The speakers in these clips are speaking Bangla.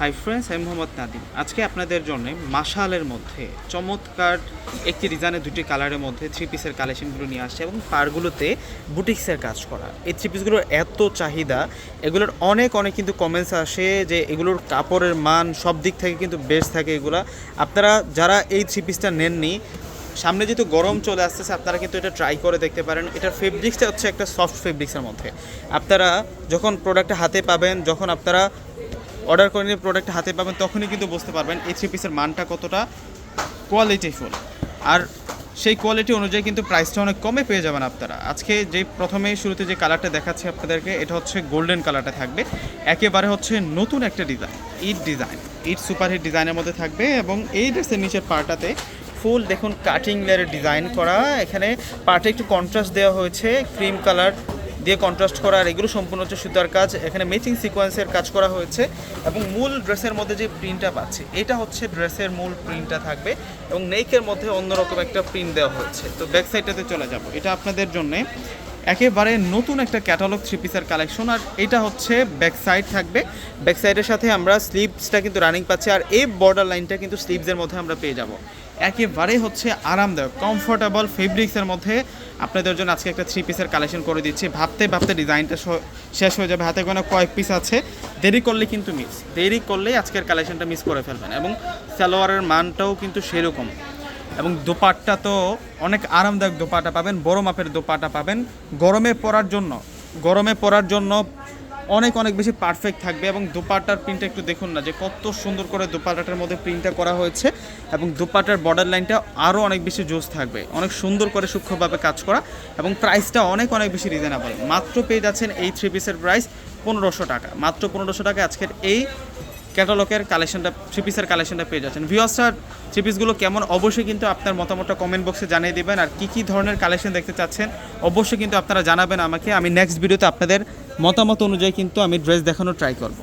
হাই ফ্রেন্ডস আমি মোহাম্মদ নাদিম আজকে আপনাদের জন্য মাশালের মধ্যে চমৎকার একটি ডিজাইনের দুটি কালারের মধ্যে থ্রি পিসের কালেকশনগুলো নিয়ে আসছে এবং পারগুলোতে বুটিক্সের কাজ করা। এই থ্রি পিসগুলোর এত চাহিদা, এগুলোর অনেক অনেক কিন্তু কমেন্টস আসে যে এগুলোর কাপড়ের মান সব দিক থেকে কিন্তু বেস্ট থাকে এগুলা। আপনারা যারা এই থ্রি পিসটা নেননি, সামনে যেহেতু গরম চলে আসতেছে, আপনারা কিন্তু এটা ট্রাই করে দেখতে পারেন। এটার ফেব্রিক্সটা হচ্ছে একটা সফট ফেব্রিক্সের মধ্যে। আপনারা যখন প্রোডাক্টটা হাতে পাবেন, যখন আপনারা অর্ডার করে নিয়ে প্রোডাক্ট হাতে পাবেন, তখনই কিন্তু বুঝতে পারবেন এই থ্রি পিসের মানটা কতটা কোয়ালিটিফুল আর সেই কোয়ালিটি অনুযায়ী কিন্তু প্রাইসটা অনেক কমে পেয়ে যাবেন আপনারা। আজকে যে প্রথমে শুরুতে যে কালারটা দেখাচ্ছি আপনাদেরকে, এটা হচ্ছে গোল্ডেন কালারটা থাকবে। একেবারে হচ্ছে নতুন একটা design it design it superhit ডিজাইনের মধ্যে থাকবে এবং এই ড্রেসের নিচের পার্টাতে ফুল দেখুন কাটিং লেয়ারের ডিজাইন করা। এখানে পার্টে একটু কন্ট্রাস্ট দেওয়া হয়েছে ক্রিম কালার দিয়ে কন্ট্রাস্ট করা আর এগুলো সম্পূর্ণ হচ্ছে সুতার কাজ। এখানে ম্যাচিং সিকোয়েন্সের কাজ করা হয়েছে এবং মূল ড্রেসের মধ্যে যে প্রিন্টটা পাচ্ছি, এটা হচ্ছে ড্রেসের মূল প্রিন্টটা থাকবে এবং নেকের মধ্যে অন্যরকম একটা প্রিন্ট দেওয়া হয়েছে। তো ব্যাক সাইডটাতে চলে যাব। এটা আপনাদের জন্য একেবারে নতুন একটা ক্যাটালগ থ্রি পিসের কালেকশন আর এটা হচ্ছে ব্যাক সাইড থাকবে। ব্যাক সাইডের সাথে আমরা স্লিভসটা কিন্তু রানিং পাচ্ছি আর এই বর্ডার লাইনটা কিন্তু স্লিভসের মধ্যে আমরা পেয়ে যাব। একেবারে হচ্ছে আরামদায়ক কমফোর্টেবল ফেব্রিক্সের মধ্যে আপনাদের জন্য আজকে একটা থ্রি পিসের কালেকশন করে দিচ্ছি। ভাবতে ভাবতে ডিজাইনটা শেষ হয়ে যাবে। হাতে গোনা কয়েক পিস আছে। দেরি করলে কিন্তু মিস দেরি করলে আজকের কালেকশনটা মিস করে ফেলবেন এবং সালোয়ারের মানটাও কিন্তু সেরকম। এবং দোপাট্টা তো অনেক আরামদায়ক দোপাটা পাবেন, বড় মাপের দোপাটা পাবেন। গরমে পরার জন্য, গরমে পরার জন্য অনেক অনেক বেশি পারফেক্ট থাকবে এবং দোপাটার প্রিন্টটা একটু দেখুন না যে কত সুন্দর করে দোপাটাটার মধ্যে প্রিন্টটা করা হয়েছে এবং দোপাটার বর্ডার লাইনটা আরও অনেক বেশি জোস থাকবে। অনেক সুন্দর করে সূক্ষ্মভাবে কাজ করা এবং প্রাইসটা অনেক অনেক বেশি রিজনেবল মাত্র পেয়ে যাচ্ছেন এই থ্রি পিসের প্রাইস পনেরোশো টাকা। মাত্র পনেরোশো টাকা আজকের এই ক্যাটালগের কালেকশনটা থ্রি পিসের কালেকশনটা পেয়ে যাচ্ছেন। ভিওসটার থ্রি পিসগুলো কেমন? অবশ্যই কিন্তু আপনার মতামতটা কমেন্ট বক্সে জানিয়ে দেবেন। আর কী কী ধরনের কালেকশন দেখতে চাচ্ছেন? অবশ্যই কিন্তু আপনারা জানাবেন আমাকে। আমি নেক্সট ভিডিওতে আপনাদের মতামত অনুযায়ী কিন্তু আমি ড্রেস দেখানোর ট্রাই করব।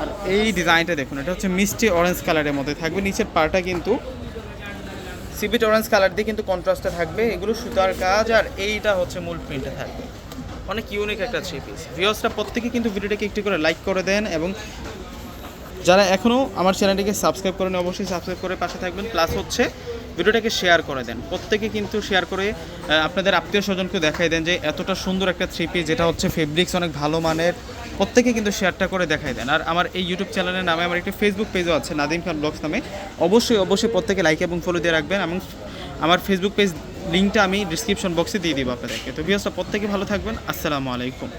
আর এই ডিজাইনটা দেখুন, এটা হচ্ছে মিষ্টি অরেঞ্জ কালারের মধ্যে থাকবে। নিচের পাটা কিন্তু সিবিট অরেঞ্জ কালার দিয়ে কিন্তু কন্ট্রাস্টে থাকবে। এগুলো সুতার কাজ আর এইটা হচ্ছে মূল প্রিন্টে থাকবে। অনেক ইউনিক একটা থ্রি পিস ভিওসটা প্রত্যেকে কিন্তু ভিডিওটাকে একটু করে লাইক করে দেন এবং যারা এখনও আমার চ্যানেলটিকে সাবস্ক্রাইব করেন, অবশ্যই সাবস্ক্রাইব করে পাশে থাকবেন। প্লাস হচ্ছে ভিডিওটাকে শেয়ার করে দেন। প্রত্যেকে কিন্তু শেয়ার করে আপনাদের আত্মীয় স্বজনকে দেখাই দেন যে এতটা সুন্দর একটা থ্রি পিস যেটা হচ্ছে ফেব্রিক্স অনেক ভালো মানের। প্রত্যেকে কিন্তু শেয়ারটা করে দেখাই দেন। আর আমার এই ইউটিউব চ্যানেলের নামে আমার একটা ফেসবুক পেজও আছে নাদিম খান ব্লগস নামে। অবশ্যই অবশ্যই প্রত্যেকে লাইক এবং ফলো দিয়ে রাখবেন এবং আমার ফেসবুক পেজ লিঙ্কটা আমি ডিসক্রিপশন বক্সে দিয়ে দিব আপনাদেরকে। তো ভিউসটা প্রত্যেকে ভালো থাকবেন। আসসালামু আলাইকুম।